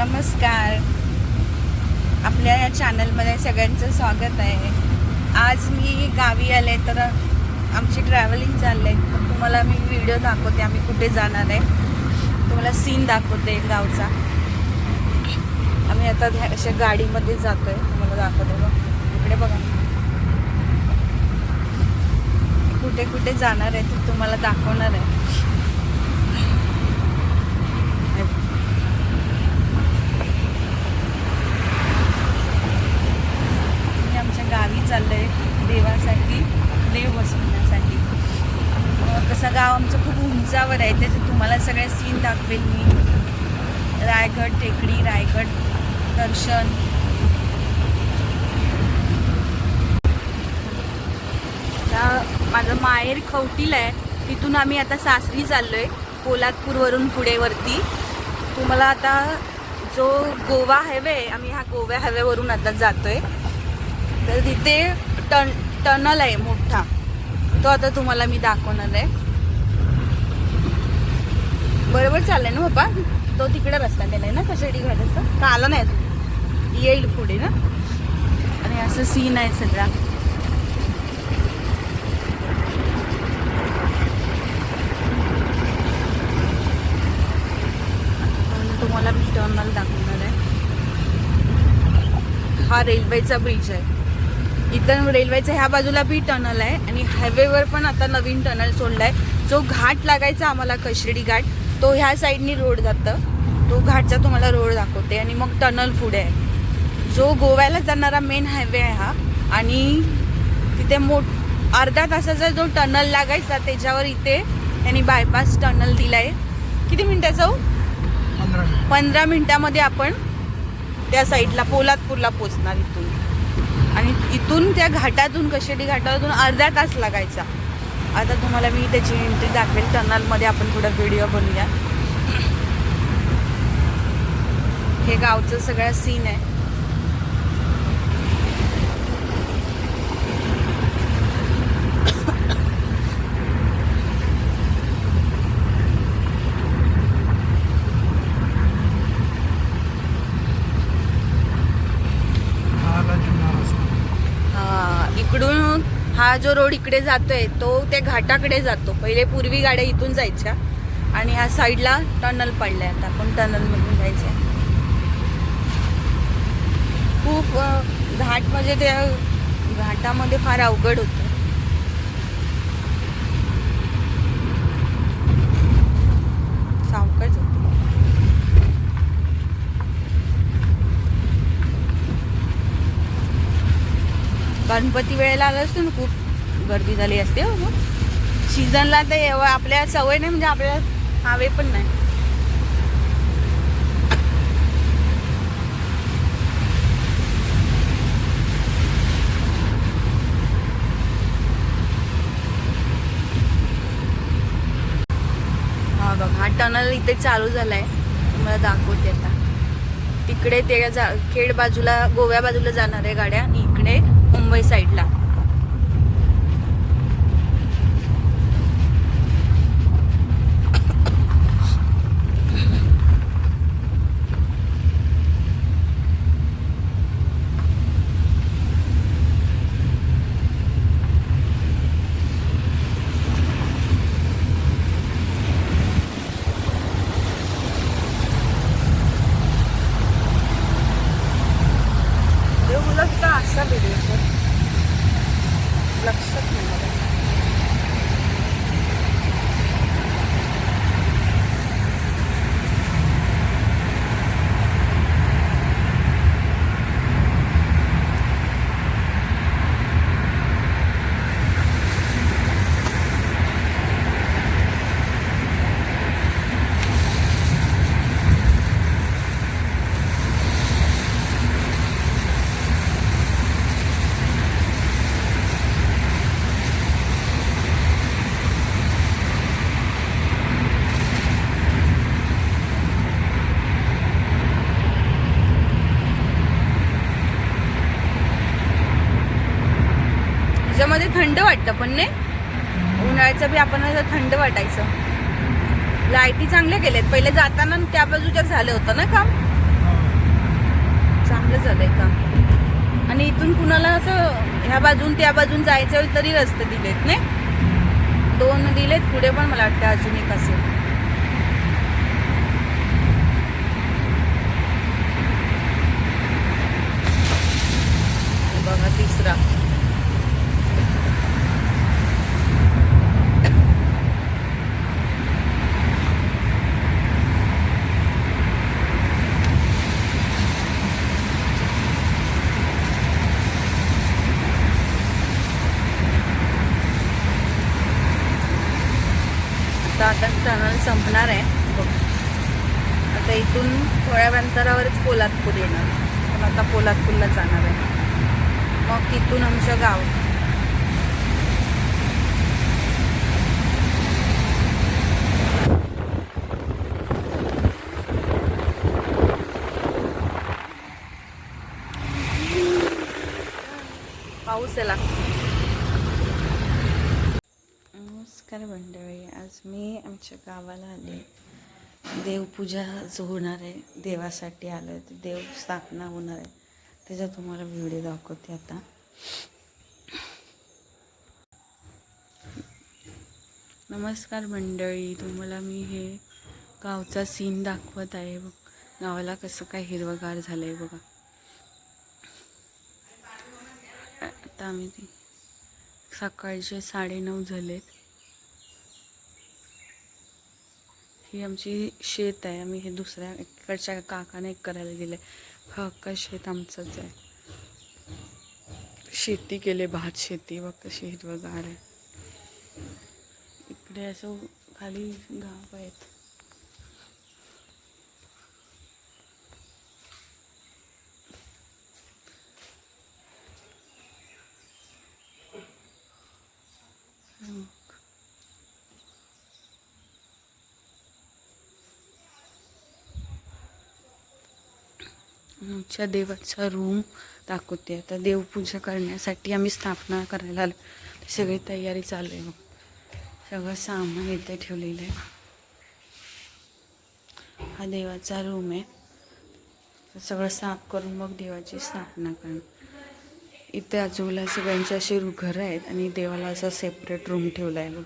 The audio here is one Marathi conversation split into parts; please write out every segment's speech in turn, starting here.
नमस्कार. आपल्या या चॅनलमध्ये सगळ्यांचं स्वागत आहे. आज मी गावी आले तर आमची ट्रॅव्हलिंग चाललं आहे तर तुम्हाला मी व्हिडिओ दाखवते आम्ही कुठे जाणार आहे. तुम्हाला सीन दाखवते गावचा. आम्ही आता अशा गाडीमध्ये जातो आहे तुम्हाला दाखवते बघ. इकडे बघा. कुठे कुठे जाणार आहे ते तुम्हाला दाखवणार आहे मी आमच्या गावी चाललोय देवासाठी देव बसवण्यासाठी अं, कसं गाव आमचं खूप उंचावर आहे त्याचे तुम्हाला सगळे सीन दाखवेल मी. रायगड टेकडी रायगड दर्शन. आता माझं माहेर खवटीला आहे. तिथून आम्ही आता सासरी चाललो पोलादपूरवरून पुढे पुढेवरती. तुम्हाला आता जो गोवा हायवे आहे, आम्ही ह्या गोवा हायवेवरून आता जातो आहे तर तिथे टन टनल आहे मोठा. तो आता तुम्हाला मी दाखवणार आहे. बरोबर चाललंय ना बाबा तो तिकडे रस्ता गेलाय ना कशाडी घाटाचा का आला नाही अजून? येईल पुढे ना? आणि असं सीन आहे सगळा. तुम्हाला मी मला दाखवणार आहे. हा रेल्वेचा ब्रिज आहे. इथं रेल्वेच्या ह्या बाजूला बी टनल आहे आणि हायवेवर पण आता नवीन टनल सोडलाय. जो घाट लागायचा आम्हाला कशिडी घाट तो ह्या साईडनी रोड जातं. तो घाटचा तुम्हाला रोड दाखवते आणि मग टनल पुढे आहे. जो गोव्याला जाणारा मेन हायवे आहे हा. आणि तिथे मोठ अर्धा तासाचा जो टनल लागायचा त्याच्यावर इथे त्यांनी बायपास टनल दिलाय. किती मिनिटाचा हो पंधरा मिनिटामध्ये आपण त्या साईडला पोलादपूरला पोचणार इथून. आणि इथून त्या घाटातून कशेडी घाटातून अर्धा तास लागायचा. आता तुम्हाला मी त्याची एंट्री दाखवेल. टनलमध्ये आपण थोडा व्हिडिओ बनवूया हे गावचं सगळं सीन आहे हा, इकडून हा जो रोड इकडे जातोय तो त्या घाटाकडे जातो. पहिले पूर्वी गाड्या इथून जायच्या आणि ह्या साईडला टनल पडलाय आता. आपण टनलमधून जायचंय. खूप घाट म्हणजे त्या घाटामध्ये फार अवघड होतं सावकाश होतं गणपती वेळेला आलं असतो ना खूप गर्दी झाली असते हो. सीझनला तर एवढं आपल्या सवय नाही म्हणजे आपल्याला हवे पण नाही. हा बघ हा टनल इथे चालू झालाय. तुम्हाला दाखवते आता. तिकडे ते जा खेड बाजूला गोव्या बाजूला जाणार आहे गाड्या आणि इकडे मुंबई साईडला देवमुलं का असा व्हिडिओ लक्षात नाही मला. ह्याच्यामध्ये थंड वाटतं पण नाही. उन्हाळ्याचं बी आपण असं थंड वाटायचं. लाईटी चांगल्या केल्यात पहिले जाताना त्या बाजूच्या झालं होतं ना काम? चांगलं झालंय का आणि इथून कुणाला असं ह्या बाजून त्या बाजून जायचं तरी रस्ते दिलेत नाही? दोन दिलेत पुढे पण मला वाटतं अजून एक असेल. बघा तिसरा. आता टनल संपणार आहे. बघ. आता इथून थोड्या अंतरावरच पोलादपूर येणार. पण आता पोलादपूरला जाणार आहे. मग तिथून आमचं गाव. पाऊस आला. नमस्कार मंडळी. आज मी आमच्या गावाला आले देवपूजा जो होणार आहे देवासाठी आलं आहे देव स्थापना होणार आहे. त्याचा तुम्हाला व्हिडिओ दाखवते आता. नमस्कार मंडळी तुम्हाला मी हे गावचा सीन दाखवत आहे. बघ गावाला कसं काय हिरवगार झालं आहे बघा. आता आम्ही ते सकाळचे साडेनऊ झालेत. ही आमची शेत आहे. आम्ही हे दुसऱ्या इकडच्या काकाने करायला गेले. हक्का शेत आमचंच आहे. शेती केले भात शेती फक्त शेत हिरवगार आहे इकडे असं खाली गाव आहेत. आमच्या देवाचा रूम दाखवते. आता देवपूजा करण्यासाठी आम्ही स्थापना करायला आलो. सगळी तयारी चालू आहे मग सगळं सामान इथे ठेवलेलं आहे. हा देवाचा रूम आहे. सगळं साफ करून मग देवाची स्थापना करणं इथे आजूबाजूला सगळ्यांचे असे घरं आहेत आणि देवाला असा सेपरेट रूम ठेवला आहे बघ.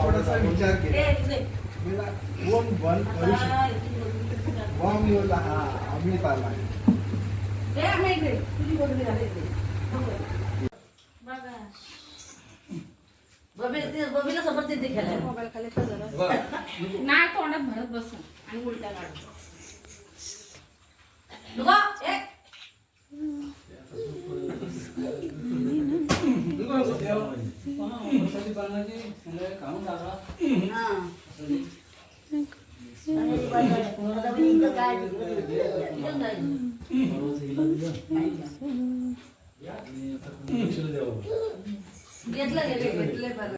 थोडासा विचार केला. मला कोण बंद करू शकतो बॉम्ब येऊला हा अमित आला बबीला समोर ते खेळायला. नाही तोंडात भरत बस. आणि उलट्या काढ नुका, ए. हा. आणि बाजूला- आता मी इथं काय इथं जाईल. घेतलं घेतलं